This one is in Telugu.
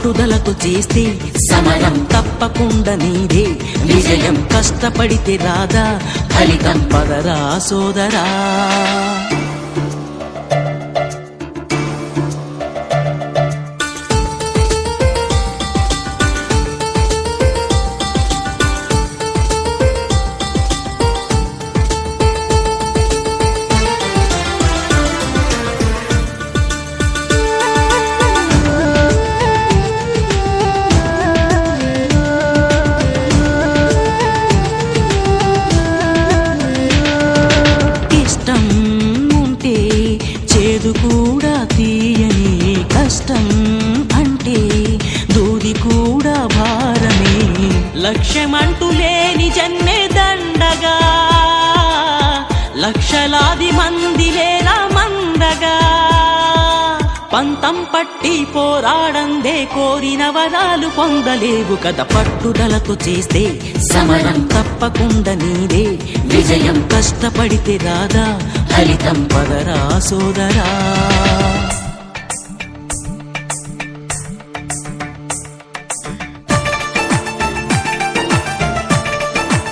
పట్టుదలతో చేస్తే సమరం తప్పకుండా నీదే. విజయం. కష్టపడితే రాదా ఫలితం పదరా సోదరా. చేదు కూడా తీయని కష్టం అంటే దూది కూడా భారమే. లక్ష్యమంటూ లేని జన్మే దండగా. లక్షలాది మంది లేరా పంతం పట్టి పోరాడందే కోరిన వరాలు పొందలేవు కదా పట్టుదలతో చేస్తే. సమరం తప్పకుండా నీదే. విజయం కష్టపడితే రాదా ఫలితం పదరా సోదరా.